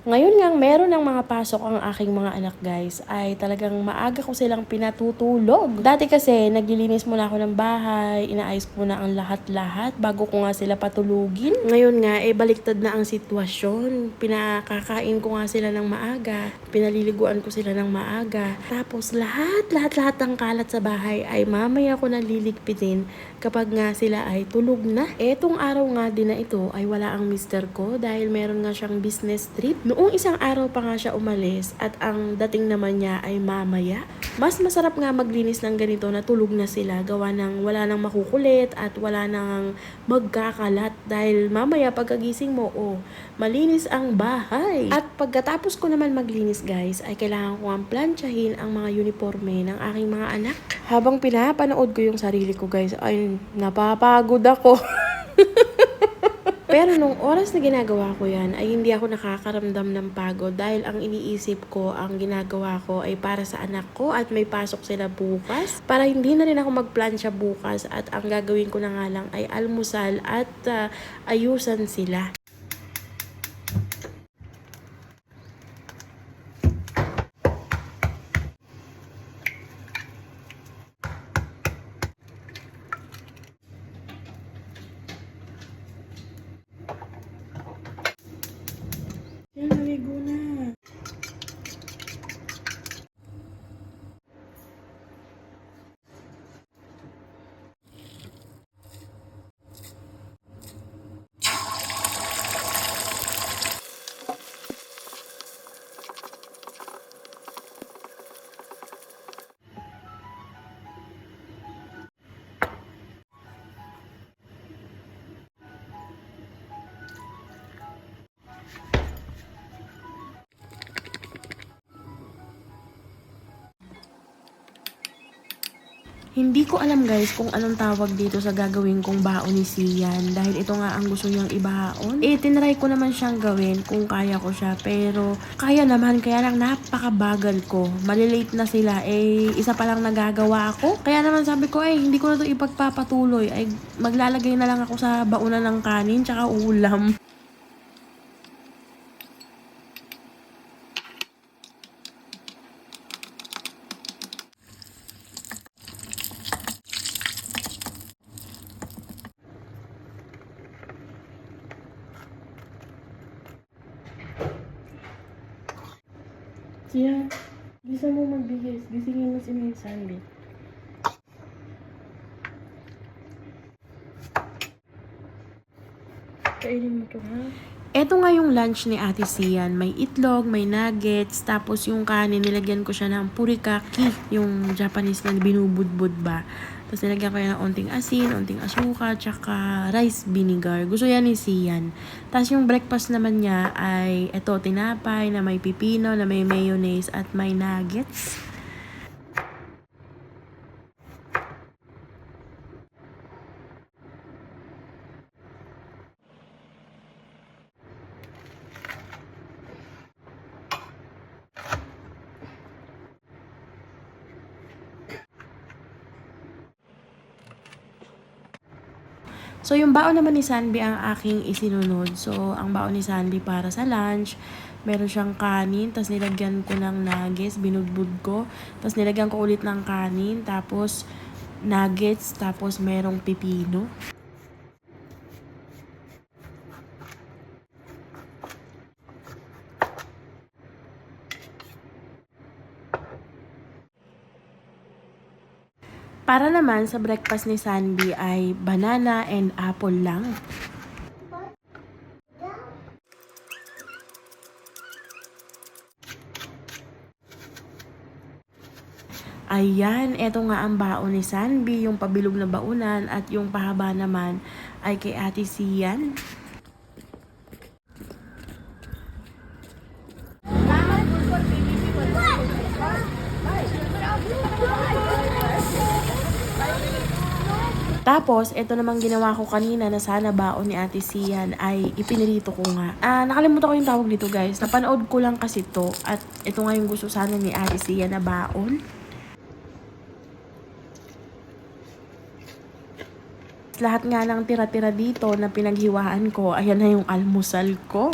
Ngayon nga, meron ng mga pasok ang aking mga anak guys, ay talagang maaga ko silang pinatutulog. Dati kasi, naglilinis muna ako ng bahay, inaayos ko muna ang lahat-lahat bago ko nga sila patulugin. Ngayon nga, eh baliktad na ang sitwasyon. Pinakakain ko nga sila ng maaga, pinaliliguan ko sila ng maaga. Tapos lahat, lahat, lahat ng kalat sa bahay ay mamaya ko na liligpitin kapag nga sila ay tulog na. Etong araw nga din na ito ay wala ang mister ko dahil meron nga siyang business trip. Noong isang araw pa nga siya umalis at ang dating naman niya ay mamaya. Mas masarap nga maglinis ng ganito na tulog na sila gawa ng wala nang makukulit at wala nang magkakalat dahil mamaya pagkagising mo, oh, malinis ang bahay. At pagkatapos ko naman maglinis guys, ay kailangan ko ang planchahin ang mga uniforme ng aking mga anak. Habang pinapanood ko yung sarili ko guys, ay napapagod ako. Pero nung oras na ginagawa ko yan, ay hindi ako nakakaramdam ng pagod dahil ang iniisip ko, ang ginagawa ko ay para sa anak ko at may pasok sila bukas. Para hindi na rin ako magplansya bukas at ang gagawin ko na nga lang ay almusal at ah, ayusan sila. Hindi ko alam guys kung anong tawag dito sa gagawin kong baon ni Sian dahil ito nga ang gusto niyang ibaon. Eh, tinry ko naman siyang gawin kung kaya ko siya pero kaya naman kaya lang napakabagal ko. Malilate na sila eh isa pa lang nagagawa ako. Kaya naman sabi ko eh hindi ko na to ipagpapatuloy ay maglalagay na lang ako sa baunan ng kanin tsaka ulam. Siya, bisa mo magbihis. Gisingin mo si May Sandy. Kainin mo to, ha? Ito nga yung lunch ni Ate Sian. May itlog, may nuggets, tapos yung kanin, nilagyan ko siya ng purikaki, yung Japanese na binubudbud ba. Tapos nilagyan ko yan ng onting asin, onting asuka, tsaka rice vinegar. Gusto yan ni Sian. Tapos yung breakfast naman niya ay ito, tinapay na may pipino, na may mayonnaise, at may nuggets. So, yung baon naman ni Sanbi ang aking isinunod. So, ang baon ni Sanbi para sa lunch, meron siyang kanin, tapos nilagyan ko ng nuggets, binudbud ko, tapos nilagyan ko ulit ng kanin, tapos nuggets, tapos merong pipino. Para naman sa breakfast ni Sanbi ay banana and apple lang. Ayan, eto nga ang baon ni Sanbi, yung pabilog na baunan at yung pahaba naman ay kay Ate Sian. Tapos, ito namang ginawa ko kanina na sana baon ni Ate Sian ay ipinirito ko nga. Ah, nakalimutan ko yung tawag dito guys. Napanood ko lang kasi to at ito nga yung gusto sana ni Ate Sian na baon. Lahat nga ng tira-tira dito na pinaghiwaan ko, ayan na yung almusal ko.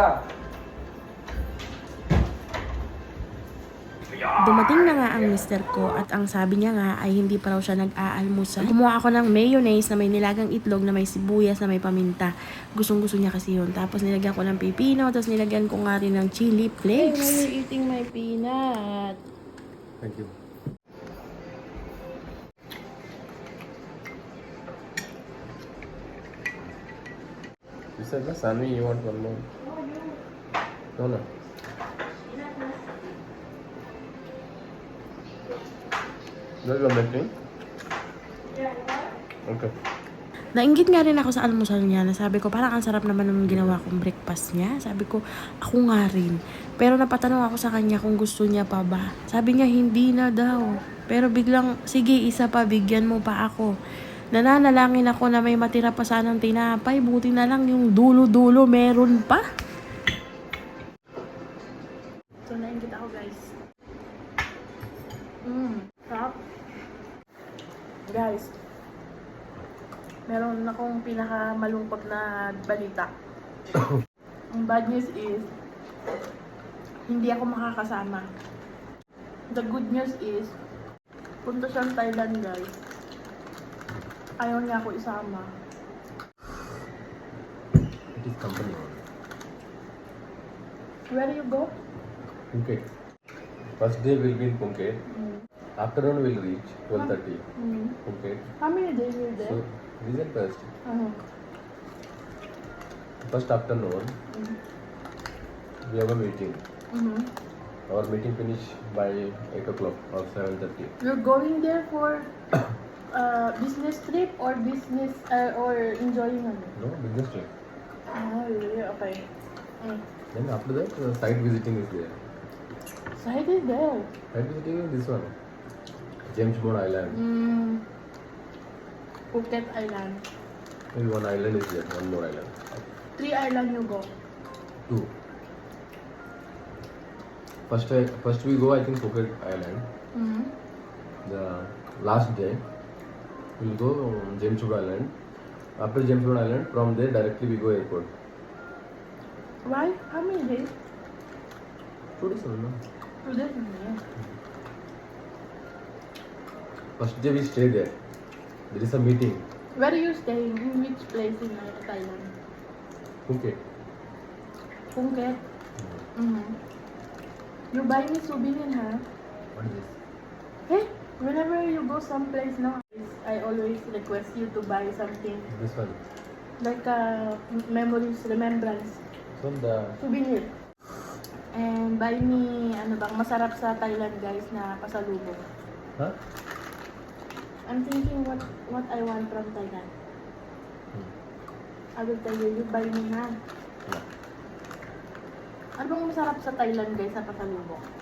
Papa. Dumating na nga ang mister ko at ang sabi niya nga ay hindi pa raw siya nag-aalmusal. Kumuha ako ng mayonnaise na may nilagang itlog na may sibuyas na may paminta. Gustong gusto niya kasi yun. Tapos nilagyan ko ng pipino, tapos nilagyan ko nga rin ng chili flakes. Hey, you're eating my peanut. Thank you. You said Sunny, you want one more? No. No, you're making? Okay. Nainggit nga rin ako sa almusal niya na sabi ko parang ang sarap naman ng ginawa kong breakfast niya. Sabi ko ako nga rin. Pero napatanong ako sa kanya kung gusto niya pa ba. Sabi niya hindi na daw. Pero biglang sige isa pa bigyan mo pa ako. Nananalangin ako na may matira pa sanang tinapay. Buti na lang yung dulo-dulo meron pa. Guys, meron akong pinaka malungkot na balita. Ang bad news is, hindi ako makakasama. The good news is, punta siyang Thailand guys. Ayaw niya ako isama. It is company. Where do you go? Phuket. First day will be in Phuket. Mm. Afternoon will reach 12.30. Mm. Phuket. How many days will there? So, visit first. uh-huh. First afternoon, Mhm. we have a meeting. Mhm. Our meeting finish by 8 o'clock or 7.30. You're going there for uh, business trip or business uh, or enjoying? No, business trip. Really? Okay. Mm. Then after that, uh, site visiting is there. Site is there. Site visiting is this one. James Bond Island. Mm. Phuket Island. Maybe one island is there, one more island. Three island you go. Two. First, I, first we go, I think, Phuket Island. Mm. The last day, we'll go um, James Bond Island. After James Bond Island, from there directly we go airport. Why? How many days? Two days, no? Two days only. First day we stay there. There is a meeting. Where are you staying? In which place in uh, Thailand? Phuket. Phuket. Mm-hmm. You buy me souvenir, huh? What is this? Hey, whenever you go someplace now, I always request you to buy something This one. like uh, memories, remembrance. The souvenir. And buy me, ano bang, masarap sa Thailand guys na pasalubong. huh? I'm thinking what what I want from Thailand. Hmm. I will tell you, you buy me ha. Yeah. Ano bang masarap sa Thailand guys na pasalubong?